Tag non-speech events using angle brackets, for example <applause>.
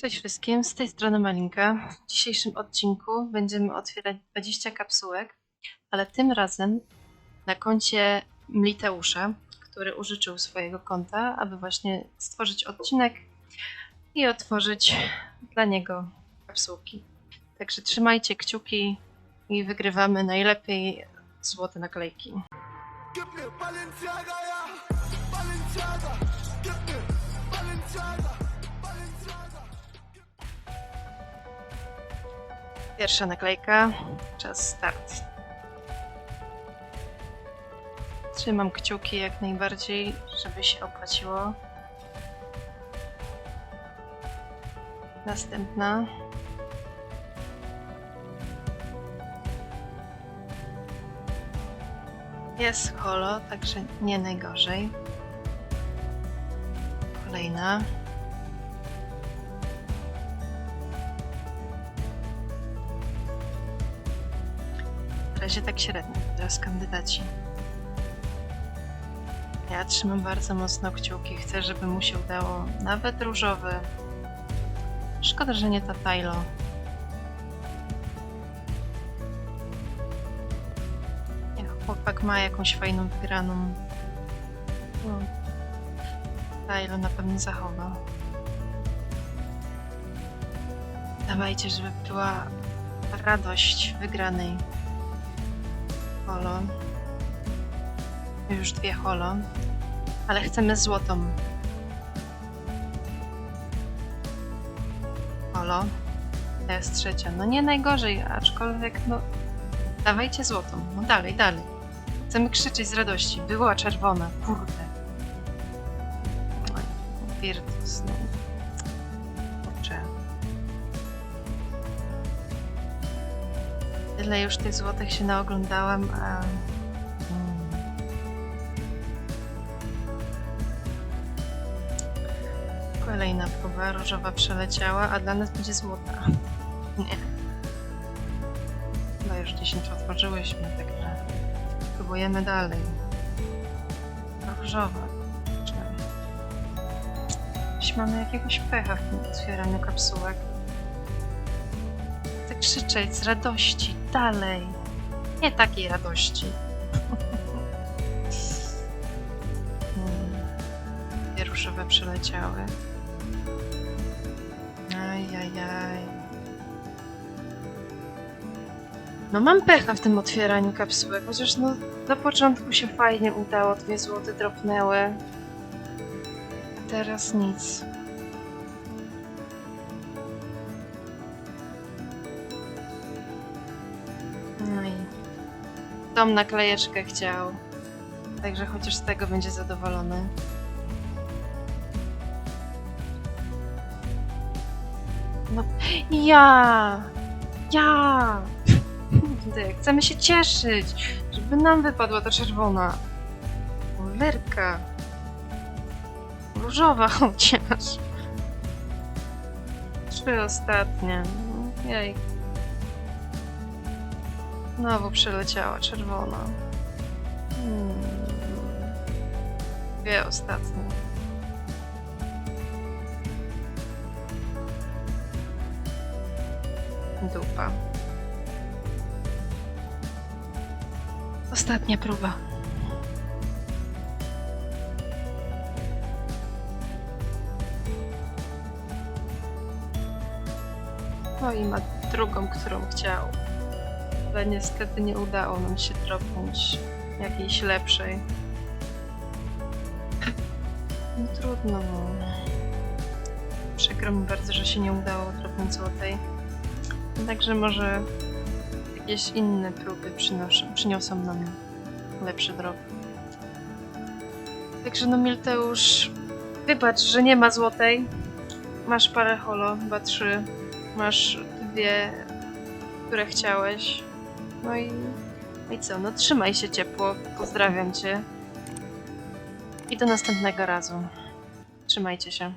Cześć wszystkim, z tej strony Malinka. W dzisiejszym odcinku będziemy otwierać 20 kapsułek, ale tym razem na koncie Mliteusza, który użyczył swojego konta, aby właśnie stworzyć odcinek i otworzyć dla niego kapsułki. Także trzymajcie kciuki i wygrywamy najlepiej złote naklejki. Pierwsza naklejka, czas start. Trzymam kciuki jak najbardziej, żeby się opłaciło. Następna. Jest holo, także nie najgorzej. Kolejna. Razie tak średnio, teraz kandydaci. Ja trzymam bardzo mocno kciuki, chcę, żeby mu się udało nawet różowy. Szkoda, że nie ta Tylo. Niech chłopak ma jakąś fajną wygraną. No. Tylo na pewno zachowa. Dawajcie, żeby była radość wygranej. Holo. Już dwie holo. Ale chcemy złotą. Holo. To jest trzecia. No nie najgorzej, aczkolwiek no... Dawajcie złotą. No dalej, dalej. Chcemy krzyczeć z radości. Była czerwona. Kurde. Virtus, no. Tyle już tych złotych się naoglądałam, a... Mm. Kolejna próba różowa przeleciała, a dla nas będzie złota. <laughs> Nie. Chyba już 10 otworzyłyśmy, także próbujemy dalej. Różowa. Dziś mamy jakiegoś pecha w tym otwieraniu kapsułek. Krzyczeć z radości dalej. Nie takiej radości. <laughs> Dwie różowe przeleciały. Ajajaj. No mam pecha w tym otwieraniu kapsułek, chociaż no na początku się fajnie udało, dwie złote dropnęły. A teraz nic. Tą naklejeczkę chciał. Także chociaż z tego będzie zadowolony. No, ja! Ja! Chcemy się cieszyć, żeby nam wypadła ta czerwona. Cholerka. Różowa chociaż. Trzy ostatnie. No, Jej. Znowu przeleciała czerwona. Hmm. Dwie ostatnie. Dupa. Ostatnia próba. No i ma drugą, którą chciał. Ale niestety nie udało nam się dropnąć jakiejś lepszej. No trudno. no. Przykro mi bardzo, że się nie udało dropnąć złotej. Także może jakieś inne próby przynoszą, przyniosą nam lepszy drop. Także no Milteusz, wybacz, że nie ma złotej. Masz parę holo, chyba trzy. Masz dwie, które chciałeś. No i, no i co, no trzymaj się ciepło, pozdrawiam cię. I do następnego razu. Trzymajcie się.